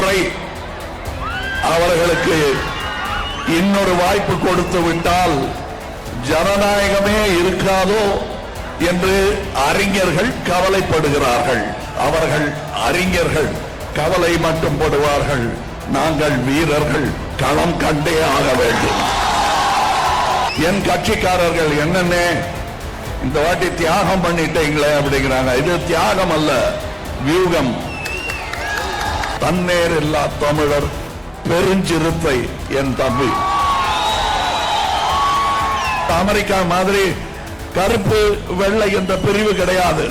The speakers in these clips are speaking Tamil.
முறை அவர்களுக்கு இன்னொரு வாய்ப்பு கொடுத்து விட்டால் ஜனநாயகமே இருக்காதோ என்று அறிஞர்கள் கவலைப்படுகிறார்கள். அவர்கள் அறிஞர்கள் கவலை மட்டும் படுவார்கள். நாங்கள் வீரர்கள் களம் கண்டே ஆக வேண்டும். என் கட்சிக்காரர்கள் என்னென்ன இந்த வாட்டி தியாகம் பண்ணிட்டீங்களே அப்படிங்கிறாங்க. இது தியாகம் அல்ல வியூகம். தன்னேர் இல்லா தமிழர் பெருஞ்சிறுத்தை என் தம்பி. அமெரிக்கா மாதிரி கருப்பு வெள்ளை என்ற பிரிவு கிடையாது.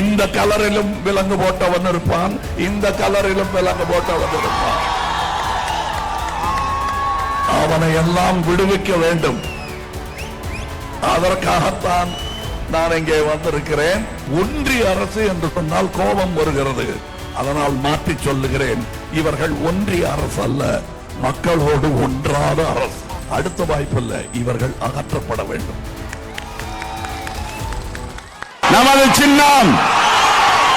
இந்த கலரிலும் விலங்கு போட்டவன் இருப்பான். இந்த கலரிலும் விலங்கு போட்டவன் இருப்பான். அவனை எல்லாம் விடுவிக்க வேண்டும். அதற்காகத்தான் நான் இங்கே வந்திருக்கிறேன். ஒன்றிய அரசு என்று சொன்னால் கோபம் வருகிறது. அதனால் மாற்றி சொல்லுகிறேன். இவர்கள் ஒன்றிய அரசு அல்ல மக்களோடு ஒன்றாத அரசு. அடுத்த வாய்ப்பில்லை இவர்கள் அகற்றப்பட வேண்டும். நமது சின்னம்.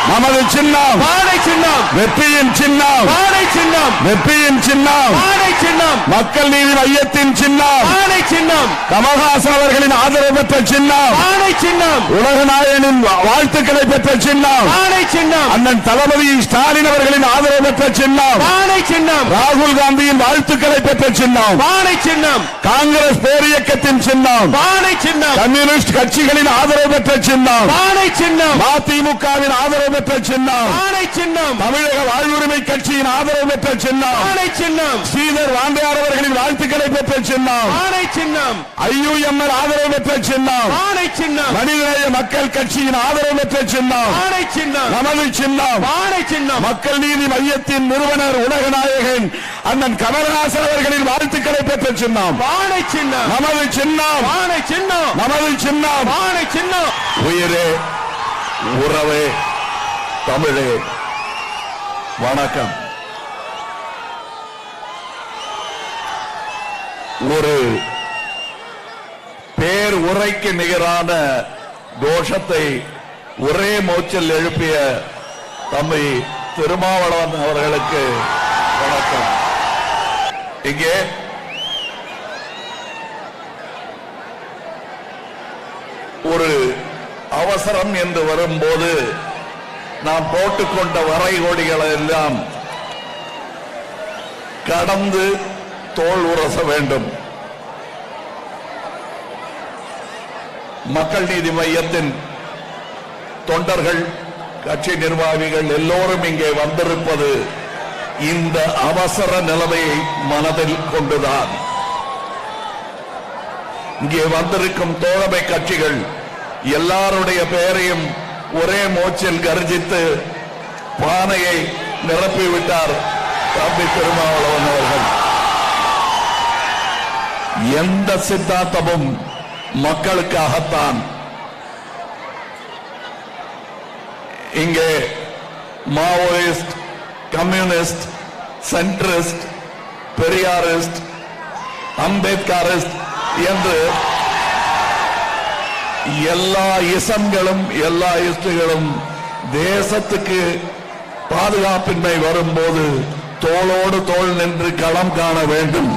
நமது சின்னம் பானை சின்னம் வெற்றியின் சின்னம் பானை சின்னம் வெற்றியின் சின்னம் பானை சின்னம் மக்கள் நீதி மையத்தின் சின்னம் பானை சின்னம் கமல்ஹாசன் அவர்களின் ஆதரவு பெற்ற சின்னம் பானை சின்னம் உலக நாயகனின் வாழ்த்துக்களை பெற்ற சின்னம் பானை சின்னம் அண்ணன் தளபதி ஸ்டாலின் அவர்களின் ஆதரவு பெற்ற சின்னம் பானை சின்னம் ராகுல் காந்தியின் வாழ்த்துக்களை பெற்ற சின்னம் பானை சின்னம் காங்கிரஸ் பேரியக்கத்தின் சின்னம் பானை சின்னம் கம்யூனிஸ்ட் கட்சிகளின் ஆதரவு பெற்ற சின்னம் பானை சின்னம் மதிமுகவின் ஆதரவு பெற்ற சின்னம். பானை சின்னம். தமிழக வாழ்வுரிமை கட்சியின் ஆதரவு பெற்ற சின்னம். பானை சின்னம். ஸ்ரீதர் வாண்டையார் அவர்களின் வாழ்த்துக்களை பெற்ற சின்னம். பானை சின்னம். ஐயுஎம்எல் ஆதரவு பெற்ற சின்னம். பானை சின்னம். மனிதநேய மக்கள் கட்சியின் ஆதரவு பெற்ற சின்னம். பானை சின்னம். நமது சின்னம். பானை சின்னம். மக்கள் நீதி மையத்தின் நிறுவனர் உலக நாயகன் அண்ணன் கமல்ஹாசன் அவர்களின் வாழ்த்துக்களை பெற்ற சின்னம். பானை சின்னம். நமது சின்னம். பானை சின்னம். நமது சின்னம். பானை சின்னம். உயிரே உறவே தமிழே வணக்கம். ஒரு பேர் உரைக்கு நிகரான கோஷத்தை ஒரே மூச்சில் எழுப்பிய தம்பி திருமாவளவன் அவர்களுக்கு வணக்கம். இங்கே ஒரு அவசரம் என்று வரும்போது நாம் போட்டுக்கொண்ட வரைகோடிகளை எல்லாம் கடந்து தோல் உரச வேண்டும். மக்கள் நீதி மையத்தின் தொண்டர்கள் கட்சி நிர்வாகிகள் எல்லோரும் இங்கே வந்திருப்பது இந்த அவசர நிலைமையை மனதில் கொண்டுதான். இங்கே வந்திருக்கும் தோழமை கட்சிகள் எல்லாருடைய பெயரையும் ஒரே மோச்சில் கர்ஜித்து பானையை நிரப்பிவிட்டார் தம்பி திருமாவளவன் அவர்கள். எந்த சித்தாந்தமும் மக்களுக்காகத்தான். இங்கே Maoist communist centrist Periyarist Ambedkarist என்று எல்லா இசம்களும் எல்லா இஸ்டுகளும் தேசத்துக்கு பாதுகாப்பின்மை வரும்போது தோளோடு தோல் நின்று களம் காண வேண்டும்.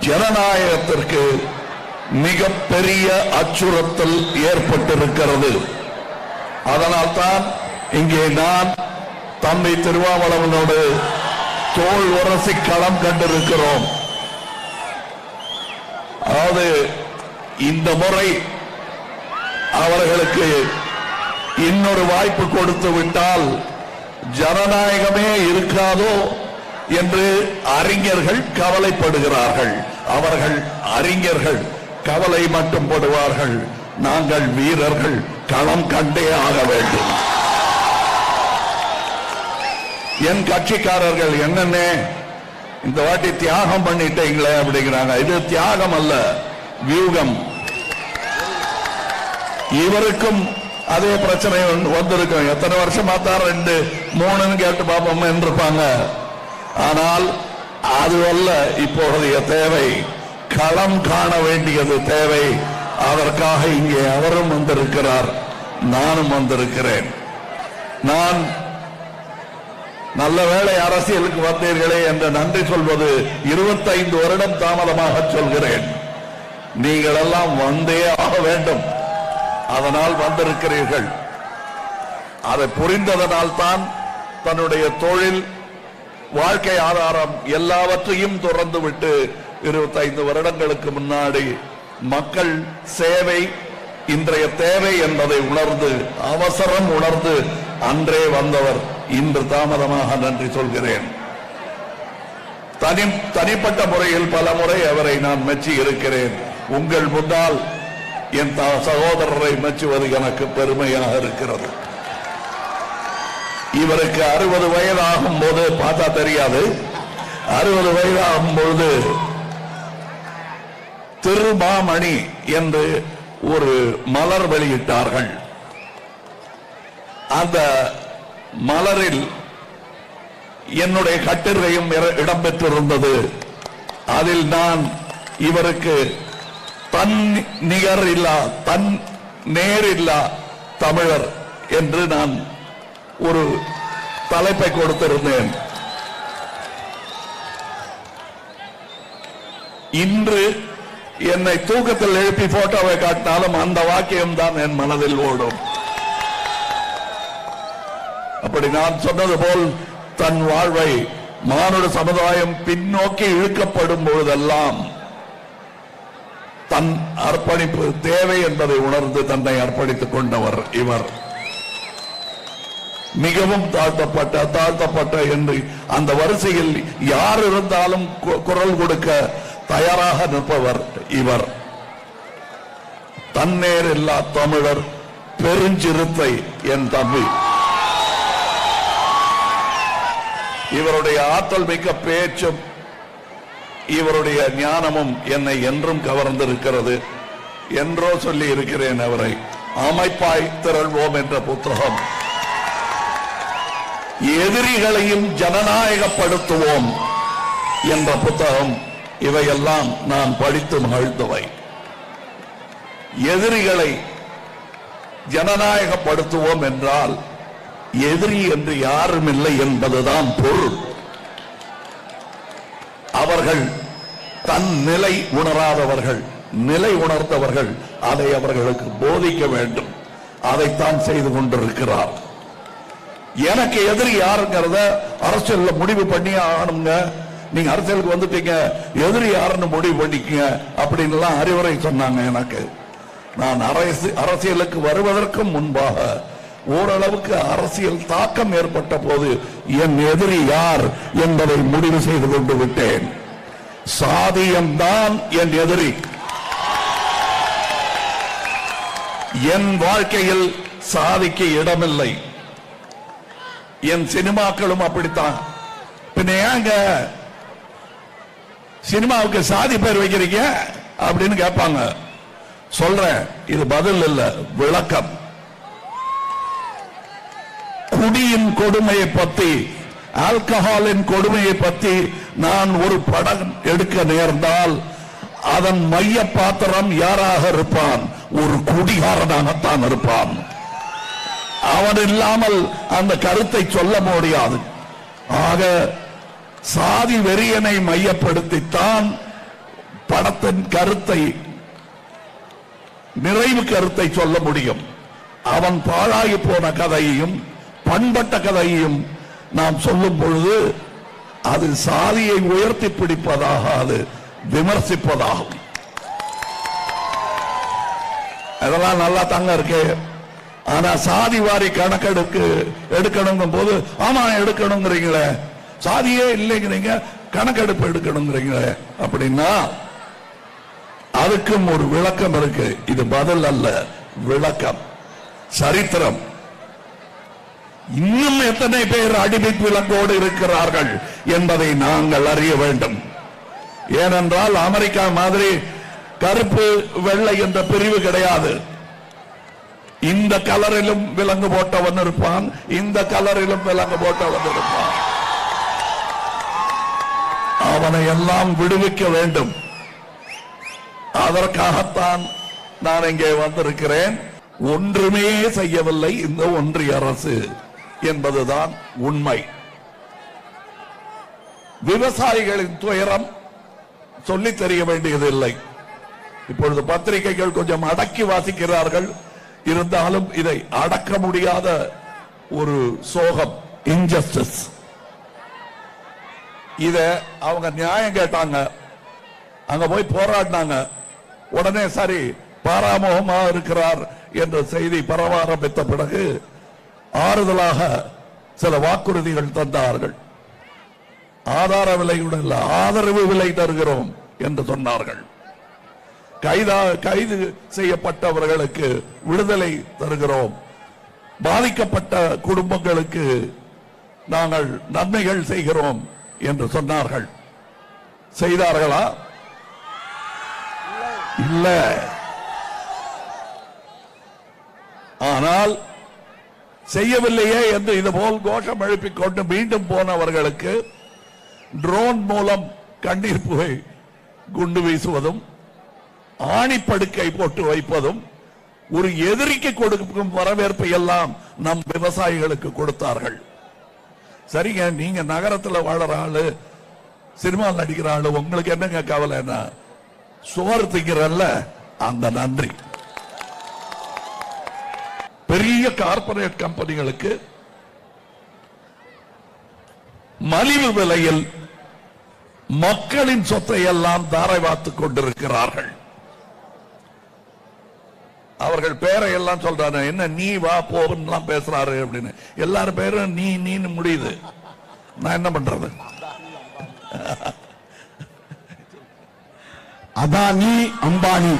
ஜனநாயகத்திற்கு மிகப்பெரிய அச்சுறுத்தல் ஏற்பட்டிருக்கிறது. அதனால்தான் இங்கே நான் தம்பி திருவாவளவனோடு தோல் உரசி களம் கண்டிருக்கிறோம். அதாவது இந்த முறை அவர்களுக்கு இன்னொரு வாய்ப்பு கொடுத்து விட்டால் ஜனநாயகமே இருக்காதோ என்று அறிஞர்கள் கவலைப்படுகிறார்கள். அவர்கள் அறிஞர்கள் கவலை மட்டும் படுவார்கள். நாங்கள் வீரர்கள் களம் கண்டே ஆக வேண்டும். என் கட்சிக்காரர்கள் என்னென்ன இந்த வாட்டி தியாகம் பண்ணிட்டீங்களே அப்படிங்கிறாங்க. இது தியாகம் அல்ல வியூகம். இவருக்கும் அதே பிரச்சனை வந்திருக்கும். எத்தனை வருஷமா தான் ரெண்டு மூணுன்னு கேட்டு பார்ப்போம் இருப்பாங்க ஆனால் அது அல்ல இப்போதைய தேவை. களம் காண வேண்டியது தேவை. அதற்காக இங்கே அவரும் வந்திருக்கிறார். நானும் வந்திருக்கிறேன். நான் நல்ல வேளை அரசியலுக்கு வந்தீர்களே என்று நன்றி சொல்வது இருபத்தைந்து வருடம் தாமதமாக சொல்கிறேன். நீங்கள் எல்லாம் வந்தே ஆக வேண்டும். அதனால் வந்திருக்கிறீர்கள். அதை புரிந்ததனால் தான் தன்னுடைய தொழில் வாழ்க்கை ஆதாரம் எல்லாவற்றையும் துறந்து விட்டு இருபத்தைந்து வருடங்களுக்கு முன்னாடி மக்கள் சேவை இன்றைய தேவை என்பதை உணர்ந்து அவசரம் உணர்ந்து அன்றே வந்தவர். இன்று தாமதமாக நன்றி சொல்கிறேன். தனி தனிப்பட்ட முறையில் பல முறை அவரை நான் மெச்சி இருக்கிறேன். உங்கள் முன்னால் என் சகோதரரை மெச்சுவது எனக்கு பெருமையாக இருக்கிறது. இவருக்கு அறுபது வயதாகும் போது பார்த்தா தெரியாது. அறுபது வயதாகும் பொழுது திருமாமணி என்று ஒரு மலர் வெளியிட்டார்கள். அந்த மலரில் என்னுடைய கட்டுரையும் இடம்பெற்றிருந்தது. அதில் நான் இவருக்கு தன் நிகர் இல்லா தன் நேர் இல்லா தமிழர் என்று நான் ஒரு தலைப்பை கொடுத்திருந்தேன். இன்று என்னை தூக்கத்தில் எழுப்பி போட்டோவை காட்டினாலும் அந்த வாக்கியம் தான் என் மனதில் ஓடும். அப்படி நான் சொன்னது போல் தன் வாழ்வை மானுட சமுதாயம் பின்னோக்கி இழுக்கப்படும் பொழுதெல்லாம் தன் அர்ப்பணிப்பு தேவை என்பதை உணர்ந்து தன்னை அர்ப்பணித்துக் கொண்டவர் இவர். மிகவும் தாழ்த்தப்பட்ட தாழ்த்தப்பட்ட என்று அந்த வரிசையில் யார் இருந்தாலும் கு- குரல் கொடுக்க தயாராக நிற்பவர் இவர். தன்னேர் இல்லா தமிழர் பெருஞ்சிறுத்தை என் தம்பி. இவருடைய ஆற்றல் மிக்க பேச்சும் இவருடைய ஞானமும் என்னை என்றும் கவர்ந்திருக்கிறது. என்றோ சொல்லி இருக்கிறேன் அவரை. அமைப்பாய் திரள்வோம் என்ற புத்தகம். எதிரிகளையும் ஜனநாயகப்படுத்துவோம் என்ற புத்தகம். இவையெல்லாம் நான் படித்து மகிழ்ந்தவை. எதிரிகளை ஜனநாயகப்படுத்துவோம் என்றால் எதிரி என்று யாரும் இல்லை என்பதுதான் பொருள். அவர்கள் தன் நிலை உணராதவர்கள் நிலை உணர்ந்தவர்கள் அதை அவர்களுக்கு போதிக்க வேண்டும். அதைத்தான் செய்து கொண்டிருக்கிறார். எனக்கு எதிரி யாருங்கிறத அரசியல்ல முடிவு பண்ணி ஆகணுங்க. நீங்க அரசியலுக்கு வந்துட்டீங்க எதிரி யாருன்னு முடிவு பண்ணிக்கங்க அப்படின்னு எல்லாம் அறிவுரை சொன்னாங்க எனக்கு. நான் அரசு அரசியலுக்கு வருவதற்கு முன்பாக ஓரளவுக்கு அரசியல் தாக்கம் ஏற்பட்ட போது என் எதிரி யார் என்பதை முடிவு செய்து கொண்டு விட்டேன். சாதியம்தான் என் எதிரி. என் வாழ்க்கையில் சாதிக்கு இடமில்லை. என் சினிமாக்களும் அப்படித்தான். பின்ன ஏங்க சினிமாவுக்கு சாதி பேர் வைக்கிறீங்க? அப்படின்னு கேட்பாங்க. சொல்றேன் இது பதில் இல்ல விளக்கம். குடியின் கொடுமையை பத்தி ஆல்கஹாலின் கொடுமையை பத்தி நான் ஒரு படம் எடுக்க நேர்ந்தால் அதன் மைய பாத்திரம் யாராக இருப்பான்? ஒரு குடிகாரனாகத்தான் இருப்பான். அவன் இல்லாமல் அந்த கருத்தை சொல்ல முடியாது. ஆக சாதி வெறியனை மையப்படுத்தித்தான் படத்தின் கருத்தை நிறைவு கருத்தை சொல்ல முடியும். அவன் பாழாகி போன கதையையும் பண்பட்ட கதையும் நாம் சொல்லும் பொழுது அது சாதியை உயர்த்தி பிடிப்பதாக அது விமர்சிப்பதாகும். அதெல்லாம் நல்லா தாங்க இருக்கு. ஆனா சாதி வாரி கணக்கெடுக்கு எடுக்கணுங்கும் போது ஆமா எடுக்கணுங்கிறீங்களே. சாதியே இல்லைங்கிறீங்க கணக்கெடுப்பு எடுக்கணுங்கிறீங்களே. அப்படின்னா அதுக்கும் ஒரு விளக்கம் இருக்கு. இது பதில் அல்ல விளக்கம். சரித்திரம். இன்னும் எத்தனை பேர் அடிமை விலங்கோடு இருக்கிறார்கள் என்பதை நாங்கள் அறிய வேண்டும். ஏனென்றால் அமெரிக்கா மாதிரி கருப்பு வெள்ளை என்ற பிரிவு கிடையாது. இந்த கலரிலும் விலங்கு போட்டவன் இருப்பான் இந்த கலரிலும் விலங்கு போட்டவன் இருப்பான். அவனை எல்லாம் விடுவிக்க வேண்டும். அதற்காகத்தான் நான் இங்கே வந்திருக்கிறேன். ஒன்றுமே செய்யவில்லை இந்த ஒன்றிய அரசு. என்பதுதான் உண்மை. விவசாயிகளின் துயரம் சொல்லி தெரிய வேண்டியதில்லை. இப்பொழுது பத்திரிகைகள் கொஞ்சம் அடக்கி வாசிக்கிறார்கள். இருந்தாலும் இதை அடக்க முடியாத ஒரு சோகம் இன்ஜஸ்டிஸ் இத அவங்க நியாயம் கேட்டாங்க. அங்க போய் போராடினாங்க. உடனே சரி பாராமுகமா இருக்கிறார் என்ற செய்தி பரவ ஆரம்பித்த பிறகு ஆறுதலாக சில வாக்குறுதிகள் தந்தார்கள். ஆதார விலையுடன் இல்ல ஆதரவு விலை தருகிறோம் என்று சொன்னார்கள். கைதா கைது செய்யப்பட்டவர்களுக்கு விடுதலை தருகிறோம். பாதிக்கப்பட்ட குடும்பங்களுக்கு நாங்கள் நன்மைகள் செய்கிறோம் என்று சொன்னார்கள். செய்தார்களா? இல்ல. ஆனால் செய்யவில்லையே என்று இதுபோல் கோஷம் எழுப்பிக்கொண்டு மீண்டும் போனவர்களுக்கு ட்ரோன் மூலம் கண்ணீர் புகை குண்டு வீசுவதும் ஆணிப்படுக்கை போட்டு வைப்பதும் ஒரு எதிரிக்கு கொடுக்கும் வரவேற்பை எல்லாம் நம் விவசாயிகளுக்கு கொடுத்தார்கள். சரிங்க நீங்க நகரத்துல வாழற ஆளு சினிமா நடிக்கிற ஆளு உங்களுக்கு என்னங்க கவலைன்னா சோறு திங்கிறல்ல அந்த நன்றி. பெரிய கார்பரேட் கம்பெனிகளுக்கு மலிவு விலையில் மக்களின் சொத்தை எல்லாம் தாரை வாத்துக் கொண்டிருக்கிறார்கள். அவர்கள் பேரை எல்லாம் சொல்றாரு என்ன நீ வா போலாம் பேசுறாரு அப்படின்னு. எல்லாரும் பேரும் நீ நீன்னு முடியுது. நான் என்ன பண்றது? அதானி அம்பானி.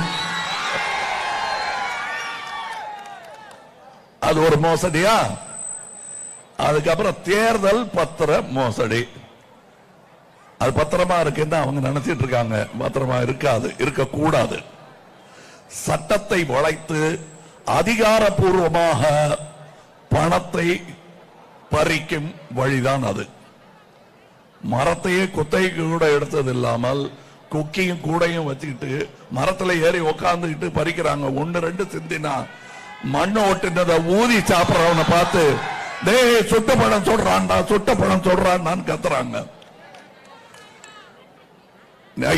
அது ஒரு மோசடியா? அதுக்கப்புறம் தேர்தல் பத்திர மோசடி. அது பத்திரமா இருக்குன்னு அவங்க நினைச்சிட்டு இருக்காங்க. பத்திரமா இருக்காது இருக்கக்கூடாது. சட்டத்தை வளைத்து அதிகாரப்பூர்வமாக பணத்தை பறிக்கும் வழிதான் அது. மரத்தையே குத்தைக்கு கூட எடுத்தது இல்லாமல் குக்கியும் கூடையும் வச்சுக்கிட்டு மரத்தில் ஏறி உக்காந்துக்கிட்டு பறிக்கிறாங்க. ஒன்று ரெண்டு சிந்தினா மண்ணை ஒட்டுனதை ஊதி சாப்பிடறவனை பார்த்து டேய் சுட்ட பழம் சொல்றான்டா சுட்ட பழம் சொல்றான்னு கத்துறாங்க.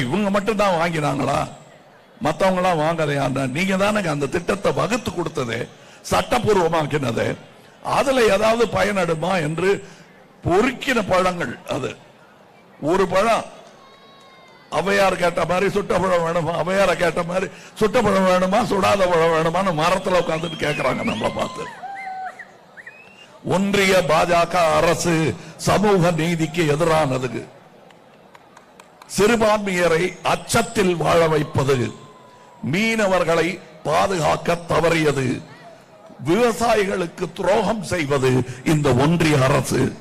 இவங்க மட்டும் தான் வாங்கினாங்களா? மத்தவங்க எல்லாம் வாங்கலையா நீங்க தானே அந்த திட்டத்தை வகுத்து கொடுத்தது சட்டப்பூர்வமாக்கினது அதுல ஏதாவது பயனடுமா என்று பொறுக்கின பழங்கள் அது. ஒரு பழம் அவையார் கேட்ட மாதிரி சுட்ட பழம் வேணுமா? அவையார கேட்ட மாதிரி சுட்ட பழம் வேணுமா? சுடாத பழம் வேணுமான்னு மரத்துல உட்கார்ந்துட்டு கேட்கிறாங்க நம்மளை பார்த்து. ஒன்றிய பாஜக அரசு சமூக நீதிக்கு எதிரானது சிறுபான்மையரை அச்சத்தில் வாழ வைப்பது மீனவர்களை பாதுகாக்க தவறியது. விவசாயிகளுக்கு துரோகம் செய்வது இந்த ஒன்றிய அரசு.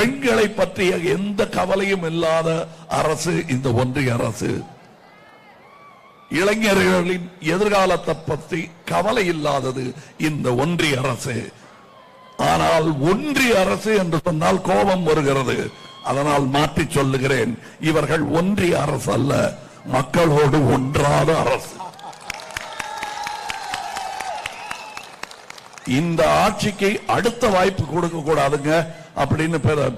பெண்களை பற்றிய எந்த கவலையும் இல்லாத அரசு இந்த ஒன்றிய அரசு. இளைஞர்களின் எதிர்காலத்தை பற்றி கவலை இல்லாதது இந்த ஒன்றிய அரசு. ஆனால் ஒன்றிய அரசு என்று சொன்னால் கோபம் வருகிறது. அதனால் மாற்றி சொல்லுகிறேன். இவர்கள் ஒன்றிய அரசு அல்ல மக்களோடு ஒன்றாத அரசு. இந்த ஆட்சிக்கு அடுத்த வாய்ப்பு கொடுக்க கூடாதுங்க. அப்படின்னு பிற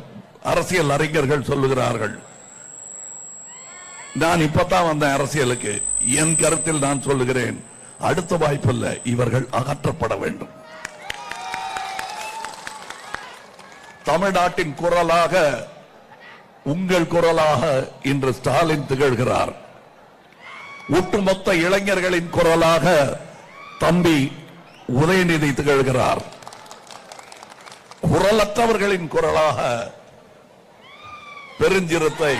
அரசியல் அறிஞர்கள் சொல்லுகிறார்கள். நான் இப்பதான் வந்தேன் அரசியலுக்கு. என் கருத்தில் நான் சொல்லுகிறேன். அடுத்த வாய்ப்பல்ல. இவர்கள் அகற்றப்பட வேண்டும். தமிழ்நாட்டின் குரலாக உங்கள் குரலாக இன்று ஸ்டாலின் திகழ்கிறார். ஒட்டுமொத்த இளைஞர்களின் குரலாக தம்பி உதயநிதி திகழ்கிறார். குரலற்றவர்களின் குரலாக பெருஞ்சிரத்தை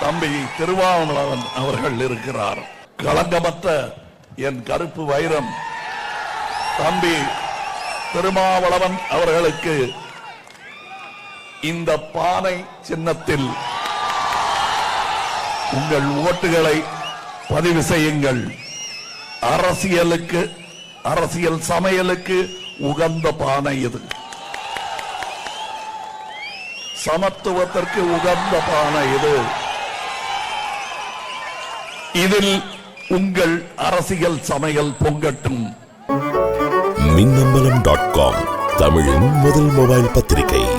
தம்பி திருவாவளவன் அவர்கள் இருக்கிறார். களங்கமற்ற என் கருப்பு வைரம் தம்பி திருமாவளவன் அவர்களுக்கு இந்த பானை சின்னத்தில் உங்கள் ஓட்டுகளை பதிவு செய்யுங்கள். அரசியலுக்கு அரசியல் சமையலுக்கு உகந்த பானை இது. சமத்துவத்திற்கு உகந்த பானை இது. இதில் உங்கள் அரசியல் சமையல் பொங்கட்டும். மின்னம்பலம் டாட் காம் தமிழின் முதல் மொபைல் பத்திரிகை.